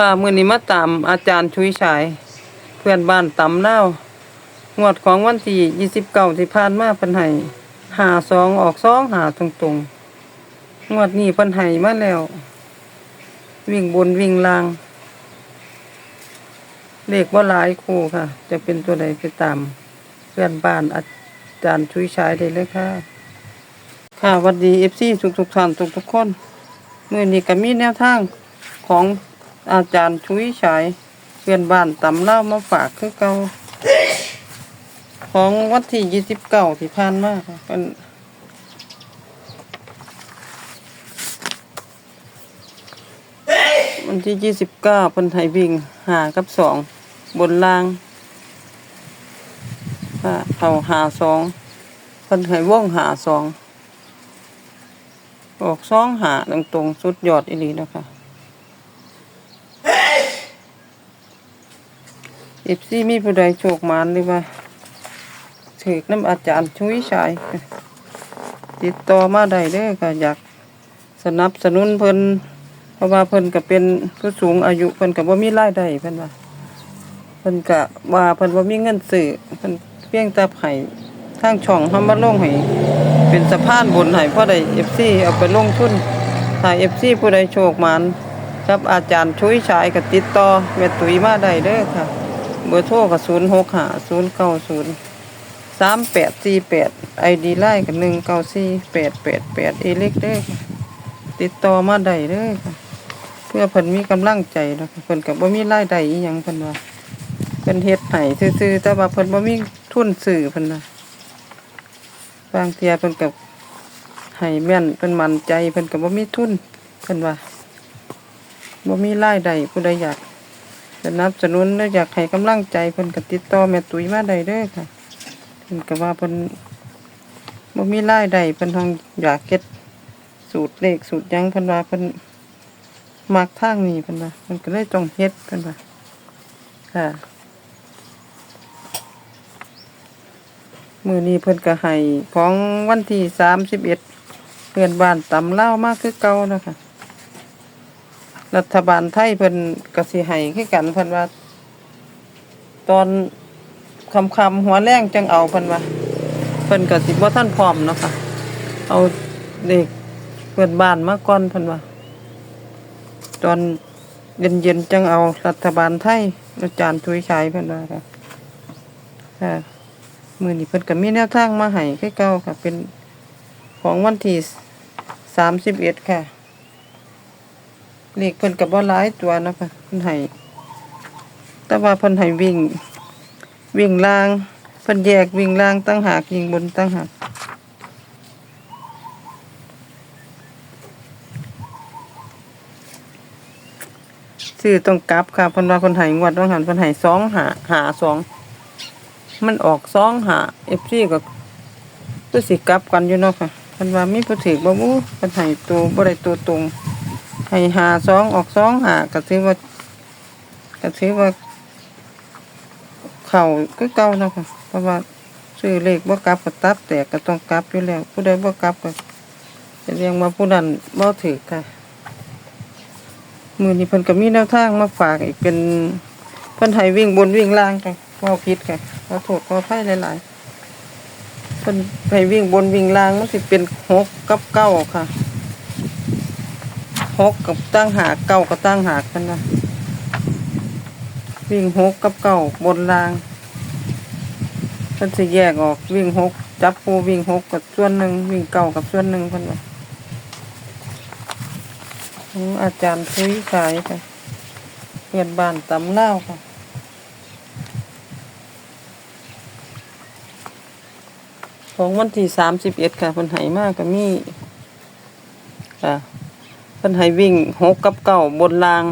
ค่ะ มื้อนี้มาตามอาจารย์ชุยฉาย เพื่อนบ้านตำเล่างวดของวันที่29ที่ผ่านมาเพิ่นให้52องออก2หาตรงๆ งวดนี้เพิ่นให้มาแล้ว วิ่งบนวิ่งล่าง เลขบ่าหลายคู่ค่ะ จะเป็นตัวใดไปตาม เพื่อนบ้านอาจารย์ชุยฉายได้เลยค่ะ ค่ะวัสดี FC ทุกๆท่านทุกๆคน มื้อนี้ก็มีแนวทางของ อาจารย์ชุยฉายเพื่อนบ้านตำเล่ามาฝากคือเก่าของวันที่ยี่สิบเก้าที่ผ่านมาค่ะเป็นวันที่ยี่สิบเก้าเป็นไทยวิ่งหากับสองบนล่างค่ะเขาหาสองเป็นไทยว่องหาสองออกสองหาตรงตรงๆสุดยอดอีหลีนะคะ เอฟซีมีผู้ใดโชคมานหรือว่าถือน้ำอาจารย์ชุยชายติดต่อมาได้เด้อค่ะอยากสนับสนุนเพิ่นเพราะว่าเพิ่นก็เป็นผู้สูงอายุเพิ่นก็บ่มีรายได้เพิ่นว่าเพิ่นก็ว่าเพิ่นบ่มีเงินซื้อเพิ่นเพียงแต่ให้ทางช่องเฮามาลงให้เป็นสะพานบุญให้พอได้ FC เอาไปลงทุนถ้า FC ผู้ใดโชคมานกับอาจารย์ชุยชายก็ติดต่อแม่ตุ๋ยมาได้เด้อค่ะ เบอร์โทรก็ศูนย์หกห้าศูนย์เก้าศูนย์สามแปดสี่แปดไอดีไลน์กับหนึ่งเก้าสี่แปดแปดแปดเอเล็กเด้อติดต่อมาได้เด้อค่ะ เพื่อเพิ่นมีกำลังใจนะเพิ่นกับบ่มีรายได้อีหยังเพิ่นว่าเพิ่นเฮ็ดให้ซื่อๆแต่ว่าเพิ่นบ่มีทุนซื้อเพิ่นน่ะบางเทียเพิ่นกับให้แม่นเพิ่นมั่นใจเพิ่นกับบ่มีทุนเพิ่นว่าบ่มีรายได้ผู้ใดอยาก นับสนุนและอยากให้กำลังใจเพิ่นก็ติดต่อแม่ตุ้ยมาได้เด้อค่ะเพิ่นก็ว่าเพิ่นบ่มีรายได้เพิ่นทองอยากเก็ดสูตรเลขสูตรหยังเพิ่นว่าเพิ่นมักทางนี้เพิ่นว่าเพิ่นก็เลยต้องเฮ็ดเพิ่นว่าค่ะมื้อนี้เพิ่นก็ให้ของวันที่31เพื่อนบ้านตำเล่าวมากคือเก่านะค่ะ รัฐบาลไทยเพิ่นก็สิให้คือกันเพิ่นว่า ตอนคำคำหัวแรงจังเอาเพิ่นว่าเพิ่นก็สิบ่ทันพร้อมเนาะค่ะ เอาเด็กเพื่นบ้านมาก่อนเพิ่นว่า ตอนเย็นๆจังเอารัฐบาลไทยอาจารย์ทุยชายเพิ่นว่าค่ะค่ะมื้อนี้เพิ่นก็มีแนวทางมาให้คือเก่าค่ะ เป็นของวันที่31ค่ะ เลขเพิ่นก็บ่หลายตัวนะค่ะเพิ่นให้แต่ว่าเพิ่นให้วิ่ง วิ่งล่างเพิ่นแยกวิ่งล่างตั้งหากยิงบนตั้งหากซื้อต้องกลับค่ะเพิ่นว่าเพิ่นให้งวดว่าหันเพิ่นให้2หาหาสองมันออก2หา FC ก็ตัวสิกลับกันอยู่เนาะค่ะเพิ่นว่ามีผู้ถือบ่มู้เพิ่นให้ตัวบ่ได้ตัวตรง ให้หาสองออกสองหาก็ถือว่าก็ถือว่า เข่าก็เก่านะค่ะเพราะว่าซื้อเลขบ่กลับก็ตับแตกก็ต้องกลับอยู่แล้วผู้ใดบ่กลับก็จะเรียกว่าผู้นั้นบ่ถือค่ะมือนี้เพิ่นก็มีแนวทางมาฝากอีกเป็นเพิ่นให้วิ่งบนวิ่งล่างค่ะเว้าผิดค่ะขอโทษขออภัยหลายๆเพิ่นให้วิ่งบนวิ่งล่างมันสิเป็นหกกับเก้าค่ะ หกกับตั้งหากเก้ากับตั้งหากกันนะวิ่งหกกับเก้าบนรางมันจะแยกออกวิ่งหกจับปูวิ่งหกกับส่วนหนึ่งวิ่งเก้ากับส่วนหนึ่งเพันว่าของอาจารย์คุยขายค่ะเพื่อนบ้านตำเล่าค่ะของวันที่สามสิบเอ็ดค่ะเพิ่นไหมากก็มีค่ะ พิ่นให้วิ่งหกกับเก้าบนล่าง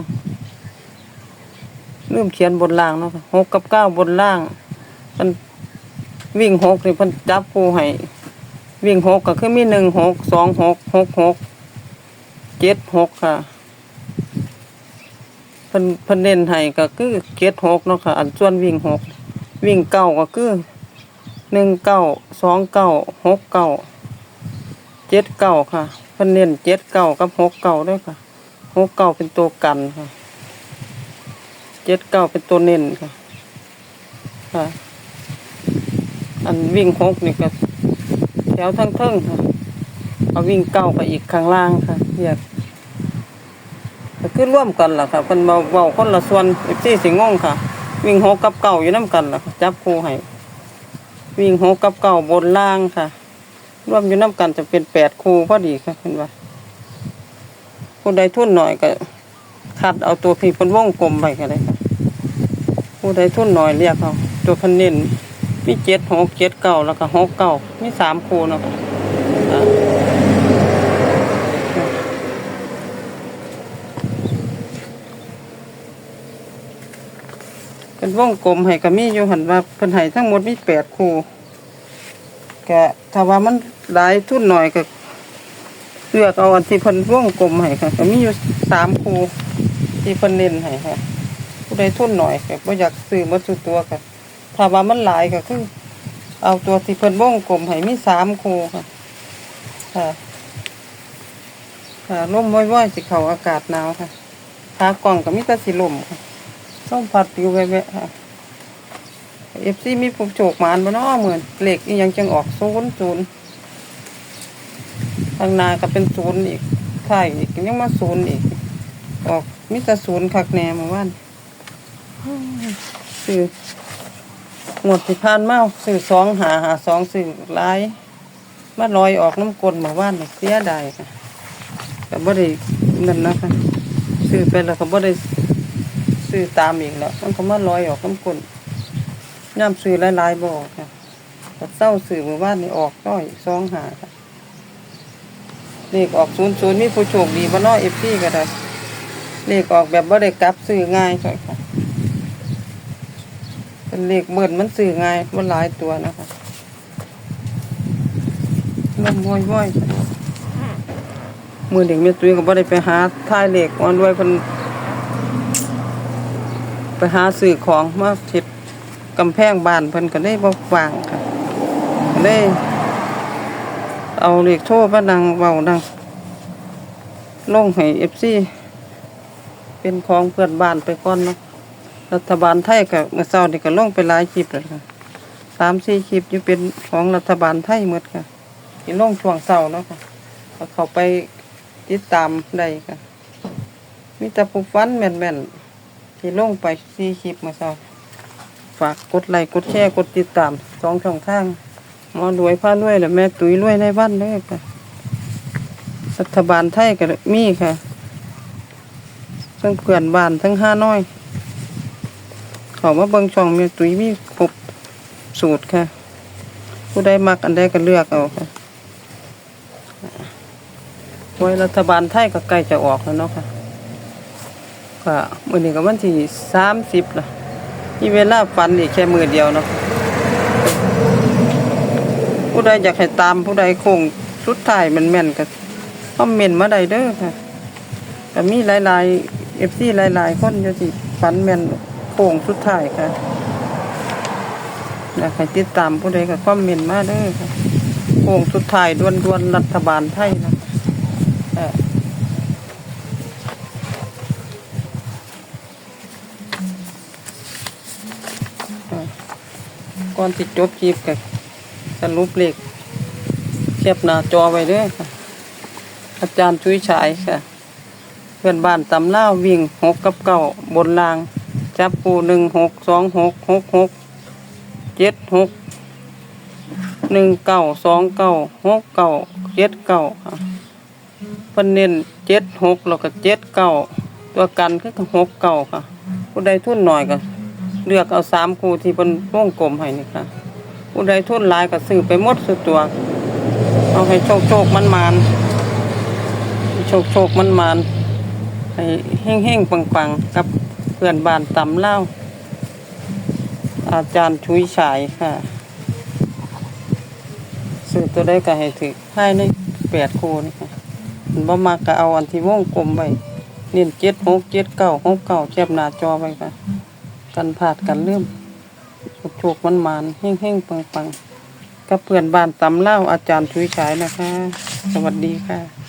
ลืมเขียนบนล่างเนาะหกกับเก้าบนล่างเพิ่นวิ่งหกนี่เพิ่นจับคู่ให้วิ่งหกก็คือมีหนึ่งหกสองหกหกหกเจ็ดหกค่ะเพิ่นเพิ่นเน้นให้ก็คือเจ็ดหกเนาะค่ะ อันส่วนวิ่งหกวิ่งเก้าก็คือหนึ่งเก้าสองเก้าหกเก้าเจ็ดเก้าค่ะ เพิ่นเน้นเจ็ดเก้ากับหกเก้าด้วยค่ะหกเก้าเป็นตัวกันค่ะเจ็ดเก้าเป็นตัวเน้นค่ะค่ะ อันวิ่งหกนี่ก็แถวทั้งเทิงค่ะเอาวิ่งเก้าไปอีกข้างล่างค่ะแยกก็คือร่วมกันล่ะค่ะเป็นเบาเบาคนละส่วนเอฟซีสิงงค่ะ วิ่งหกกับเก้าอยู่น้ำกันล่ะค่ะจับคู่ให้วิ่งหกกับเก้าบนล่างค่ะ ร่วมอยู่น้ำกันจะเป็นแปดคูพอดีค่ะเห็นว่าผู้ใดทุ่นหน่อยก็คัดเอาตัวพี่เป็นวงกลมไปก็ได้ค่ะผู้ใดทุ่นหน่อยเรียกเอาตัวพันเน้นมีเจ็ดหกเจ็ดเก้าแล้วก็หกเก้ามีสามคูเนาะเป็นวงกลมให้ก็มีอยู่หันว่าเพิ่นให้ทั้งหมดมีแปดคู่ ก็ถ้าว่ามันหลายทุนหน่อยก็เลือกเอาอันที่เพิ่นวงกลมให้ค่ะก็มีอยู่สามคูที่เพิ่นเน้นให้ค่ะ ผู้ใดทุนหน่อยก็บ่อยากซื้อมาสุดตัวก็ถ้าว่ามันหลายก็คือ เอาตัวที่เพิ่นวงกลมให้มีสามคูค่ะค่ะค่ะลมว่อยๆสิเขาอากาศหนาวค่ะขากล่องก็มีแต่สิลมค่ะต้องพัดอยู่แวะๆค่ะ เอฟซีมีผู้โชคหมานบ่เนาะเหมือนเลขอีหยังจังออกศูนย์ศูนย์ข้างหน้าก็เป็นศูนย์อีกท้ายอีกยังมาศูนย์อีก ออกมีแต่ศูนย์คักแหน่เมื่อวานซื้อหมดที่ผ่านมาซื้อสองหาหาสองซื้อลายมาลอยออกน้ำกลนหมู่านเสียดายค่ะแต่บ่ได้นั่นนะคะซื้อไปแล้วก็บ่ได้ซื้อตามอีกแล้วมันก็มาลอยออกน้ำกลน ย่ำซื้อหลายๆบอกค่ะแต่เศร้าซื้อหมู่บ้านนี่ออกร้อยสองหาค่ะเลขออกศูนย์ศูนย์มีผู้โชคดีบ่น้อยเอฟซีก็ได้เลขออกแบบบ่ได้กลับซื้อง่ายค่ค่ะเป็นเลขเบิ่นมันซื้อง่ายมันหลายตัวนะคะลมวอยว่อยมือเด็กเมียตุ้ยก็บ่ได้ไปหาท่ายเลขวันด้วยเพิ่นไปหาซื้อของมาเฮ็ด กำแพงบ้านเพิ่นก็ได้บ่วางค่ะได้เอาเลขโทรมาดังเว้าดังลงให้ FC เป็นของเพื่อนบ้านไปก่อนเนาะรัฐบาลไทยกับเมื่อเช้านี่ก็ลงไปหลายคลิปแล้วค่ะสามสี่คลิปอยู่เป็นของรัฐบาลไทยหมดค่ะที่ลงช่วงเช้าเนาะค่ะเขาไปติดตามได้ค่ะมีแต่ผู้ฟันแม่นๆที่ลงไปสี่คลิปเมื่อเช้า ฝากกดไลค์กดแชร์กดติดตามสองช่องทางหมอรวยพารวยและแม่ตุ้ยรวยในบ้านเลยค่ะรัฐบาลไทยก็มีค่ะทั้งเพื่อนบ้านทั้งห้าน้อยเขามาเบิงช่องเมียตุ้ยมีครบสูตรค่ะ ผู้ใดมักอันใดก็เลือกเอาค่ะไว้รัฐบาลไทยก็ใกล้จะออกแล้วเนาะค่ะก็มื้อนี้ก็วันที่สามสิบละ มีเวลาฝันอีกแค่มือเดียวเนาะผู้ใดอยากให้ตามผู้ใดคงสุดท้ายมันแม่นๆก็คอมเมนต์มาได้เด้อค่ะก็มีหลายๆเอฟซีหลาย ๆ คนอยู่ที่ฝันแม่นโค้งสุดท้ายค่ะอยากให้ติดตามผู้ใดก็คอมเมนต์มาเด้อค่ะโค้งสุดท้ายด่วนๆรัฐบาลไทยนะ ก่อนที่จบคลิปก็สรุปเลขเทียบหน้าจอไว้ด้อค่ะ อาจารย์ชุยฉายค่ะ เพื่อนบ้านตำล่าวิ่งหกกับเก้าบนราง จับปูหนึ่งหกสองหกหกหกเจ็ดหกหนึ่งเก้าสองเก้าหกเก้าเจ็ดเก้าค่ะเพิ่นเน้นเจ็ดหกแล้วก็เจ็ดเก้าตัวกันคือหกเก้าค่ะผู้ใดทุนหน่อยก็ เลือกเอาสามคู่ที่เป็นวงกลมให้นี่ค่ะผู้ใดทุนหลายก็ซื้อไปหมดสุดตัว เอาให้โชคโชคมันมานโชคโชคมันมานให้เฮ่งเฮ่งปังปังๆกับเพื่อนบ้านตำเล่า อาจารย์ชุยฉายค่ะซื้อตัวได้ก็ให้ถือให้ในแปดคูนี่ค่ะมันบ่มากก็เอาอันที่วงกลมไว้เน้นเจ็ดหกเจ็ดเก้าหกเก้าแคบหน้าจอไว้ค่ะ กันผาดกันเริ่มโชคโชคมันมานเฮ่งเฮ่งปังปังๆกับเพื่อนบ้านตำเล่าอาจารย์ชุยฉายนะคะ สวัสดีค่ะ